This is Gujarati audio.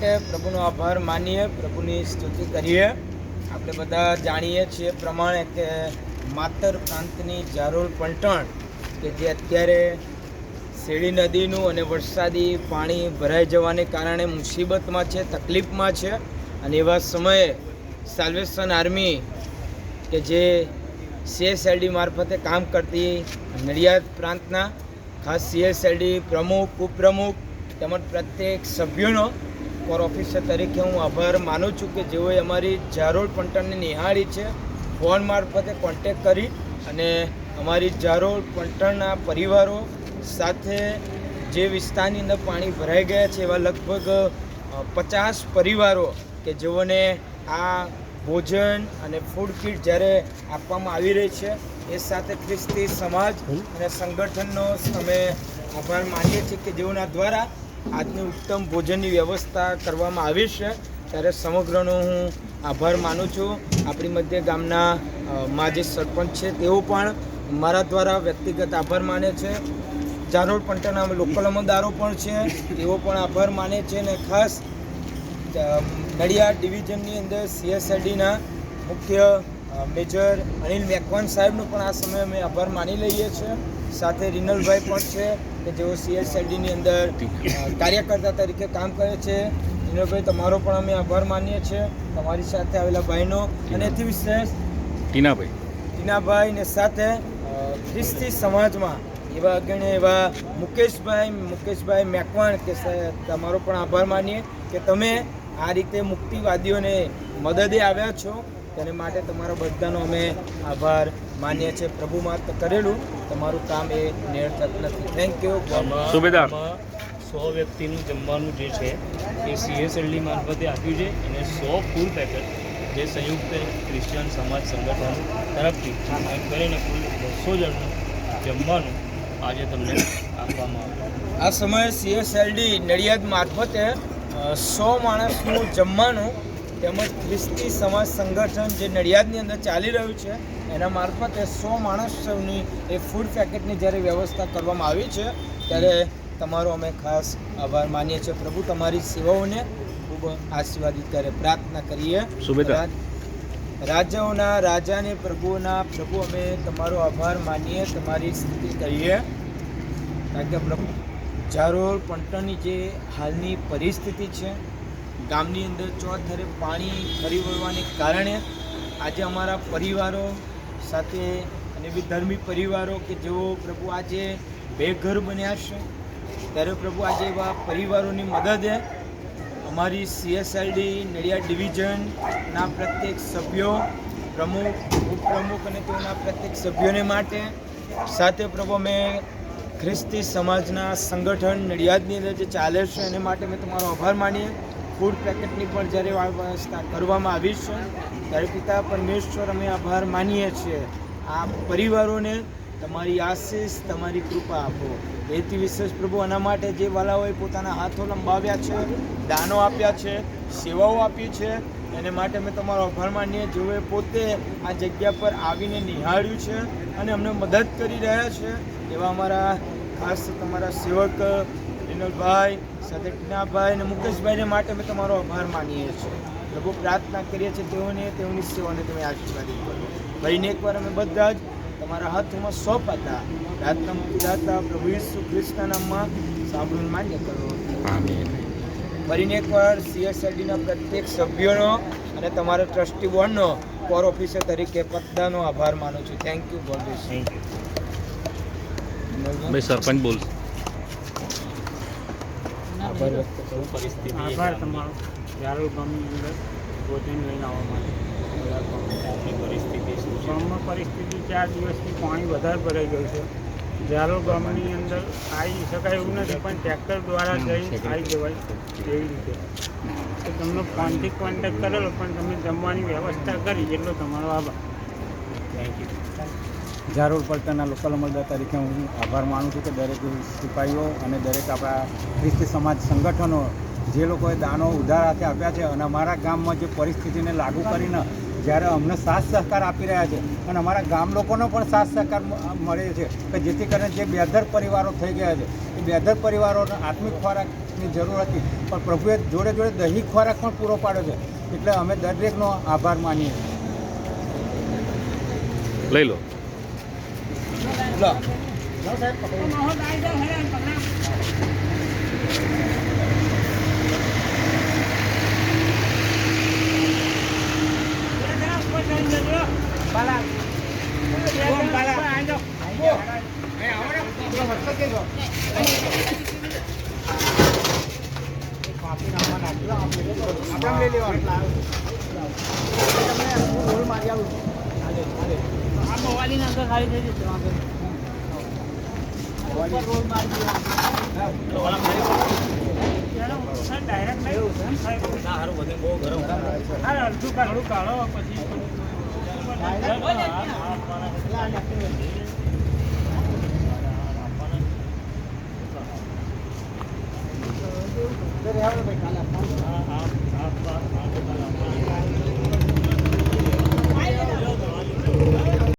માટે પ્રભુનો આભાર માનીએ, પ્રભુની સ્તુતિ કરીએ. આપણે બધા જાણીએ છીએ પ્રમાણે કે માતર પ્રાંતની જારોલ પલટણ, કે જે અત્યારે શેરડી નદીનું અને વરસાદી પાણી ભરાઈ જવાને કારણે મુસીબતમાં છે, તકલીફમાં છે. અને એવા સમયે સાલ્વેશન આર્મી કે જે સીએસએલડી મારફતે કામ કરતી નડિયાદ પ્રાંતના ખાસ સીએસએલડી પ્રમુખ, ઉપપ્રમુખ તેમજ પ્રત્યેક સભ્યોનો કોર ઓફિસર તરીકે હું આભાર માનું છું કે જેઓએ અમારી જારોળ પંટણને નિહાળી છે, ફોન મારફતે કોન્ટેક કરી અને અમારી જારોળ પંટણના પરિવારો સાથે જે વિસ્તારની અંદર પાણી ભરાઈ ગયા છે, એવા લગભગ પચાસ પરિવારો કે જેઓને આ ભોજન અને ફૂડ કીટ જ્યારે આપવામાં આવી રહી છે, એ સાથે ખ્રિસ્તી સમાજ અને સંગઠનનો અમે આભાર માનીએ છીએ કે જેઓના દ્વારા આજની ઉત્તમ ભોજનની વ્યવસ્થા કરવામાં આવી છે. ત્યારે સમગ્રનો હું આભાર માનું છું. આપણી મધ્ય ગામના અ, માજી સરપંચ છે તેઓ પણ મારા દ્વારા વ્યક્તિગત આભાર માને છે. જારોડ પંટના લોકલ અમલદારો પણ છે તેઓ પણ આભાર માને છે અને ખાસ નડિયાદ ડિવિઝનની અંદર સીએસઆઈડીના મુખ્ય મેજર અનિલ મેકવાન સાહેબનો પણ આ સમયે અમે આભાર માની લઈએ છીએ. સાથે રિનલભાઈ પણ છે કે જેઓ સીએસઆઈડીની અંદર કાર્યકર્તા તરીકે કામ કરે છે. રિનલભાઈ તમારો પણ અમે આભાર માનીએ છીએ. તમારી સાથે આવેલા ભાઈનો અને એથી વિશેષ ટીનાભાઈ. ટીનાભાઈ ને સાથે ખ્રિસ્તી સમાજમાં એવા અગ્રણી એવા મુકેશભાઈ મુકેશભાઈ મેકવાણ કે તમારો પણ આભાર માનીએ કે તમે આ રીતે મુક્તિવાદીઓને મદદે આવ્યા છો. તેને માટે તમારા બધાનો અમે આભાર માનીએ છીએ. પ્રભુ માત્ર કરેલું તમારું કામ એ નિરર્થક નથી. Thank you સુબેદાર. સો વ્યક્તિનું જમવાનું જે છે એ સીએસએલડી મારફતે આપ્યું છે. અને સો ફૂલ પેકેટ જે સંયુક્ત ક્રિશ્ચિયન સમાજ સંગઠન તરફથી એમ કરીને કુલ બસો જણનું જમવાનું આજે તમને આપવામાં આવ્યું આ સમયે સીએસએલડી નડિયાદ મારફતે સો માણસનું જમવાનું તેમજ ખ્રિસ્તી સમાજ સંગઠન જે નડિયાદની અંદર ચાલી રહ્યું છે એના મારફતે સો માણસની એ ફૂડ પેકેટની જ્યારે વ્યવસ્થા કરવામાં આવી છે ત્યારે તમારો અમે ખાસ આભાર માનીએ છીએ. પ્રભુ તમારી સેવાઓને ખૂબ આશીર્વાદિત કરે પ્રાર્થના કરીએ. રાજાઓના રાજાને પ્રભુના પ્રભુ અમે તમારો આભાર માનીએ તમારી સ્તુતિ કરીએ. કારણ કે પ્રભુ જારોળ પંટણની જે હાલની પરિસ્થિતિ છે ગામની અંદર ચોથરે પાણી ફરી વળવાને કારણે આજે અમારા પરિવારો સાથે અને વિધર્મી પરિવારો કે જેઓ પ્રભુ આજે બેઘર બન્યા છે, ત્યારે પ્રભુ આજે એવા પરિવારોની મદદે અમારી સીએસએલડી નડિયાદ ડિવિઝનના પ્રત્યેક સભ્યો, પ્રમુખ, ઉપપ્રમુખ અને તેઓના પ્રત્યેક સભ્યોને માટે સાથે પ્રભુ અમે ખ્રિસ્તી સમાજના સંગઠન નડિયાદની અંદર જે ચાલે છે, એને માટે મેં તમારો આભાર માનીએ. ફૂડ પેકેટની પણ જ્યારે વ્યવસ્થા કરવામાં આવી છે, ત્યારે પિતા પરમેશ્વર અમે આભાર માનીએ છીએ. આ પરિવારોને તમારી આશીષ, તમારી કૃપા આપો. એથી વિશેષ પ્રભુ આના માટે જે વાલાઓએ પોતાના હાથો લંબાવ્યા છે, દાનો આપ્યા છે, સેવાઓ આપી છે, એને માટે અમે તમારો આભાર માનીએ જેઓએ પોતે આ જગ્યા પર આવીને નિહાળ્યું છે અને અમને મદદ કરી રહ્યા છે, એવા અમારા ખાસ તમારા સેવક વિનોદભાઈ સાથે અને મુકેશભાઈને માટે અમે તમારો આભાર માનીએ છીએ. પ્રભુ પ્રાર્થના કરીએ છીએ તેઓને તેઓની સેવાને તમે આશીર્વાદિત કરો ભાઈને એકવાર અમે બધા જ તમારા હાથમાં સોંપાતા પ્રાર્થના મુક્તિદાતા પ્રભુ ઈસુ ખ્રિસ્તના નામમાં સાંભળીને માન્ય કરો ફરીને એકવાર સીએસઆઈડીના પ્રત્યેક સભ્યોનો અને તમારા ટ્રસ્ટી બોર્ડનો કોર ઓફિસર તરીકે બધાનો આભાર માનું છું. Thank you God bless thank you sarpanch બોલ. આભાર વ્યક્ત કરું. પરિસ્થિતિ આભાર તમારો. જારોલ ગામની અંદર ભોજન લઈને આવવા માટે. પરિસ્થિતિ શું ગામમાં પરિસ્થિતિ ચાર દિવસથી પાણી વધારે ભરાઈ ગયું છે. જારોલ ગામની અંદર આવી શકાય એવું નથી પણ ટ્રેક્ટર દ્વારા જઈ આવી જવાય એવી રીતે. તો તમને ફોનથી કોન્ટેક્ટ કરેલો પણ તમે જમવાની વ્યવસ્થા કરી એટલો તમારો આભાર. થેન્ક યુ જારોડ પલટણના લોકલ અમલદાર તરીકે હું આભાર માનું છું કે દરેક સિપાહીઓ અને દરેક આપણા ખ્રિસ્તી સમાજ સંગઠનો જે લોકોએ દાનો ઉધાર હાથે આપ્યા છે અને અમારા ગામમાં જે પરિસ્થિતિને લાગુ કરીને જ્યારે અમને સાથ સહકાર આપી રહ્યા છે અને અમારા ગામ લોકોનો પણ સાથ સહકાર મળે છે કે જેથી કરીને જે બેધર પરિવારો થઈ ગયા છે, એ બેધર પરિવારોને આત્મિક ખોરાકની જરૂર હતી, પણ પ્રભુએ જોડે જોડે દૈહિક ખોરાક પણ પૂરો પાડ્યો છે. એટલે અમે દરેકનો આભાર માનીએ લઈ લો. લો આપણે લઈ લેવાનું તમને રોલ મારી આલું હાલે હાલે ડાયરેક્ટ નહીં હા અડધું કાઢું કાઢો પછી તો રહેવાનું ભાઈ કાલે આપવાનું.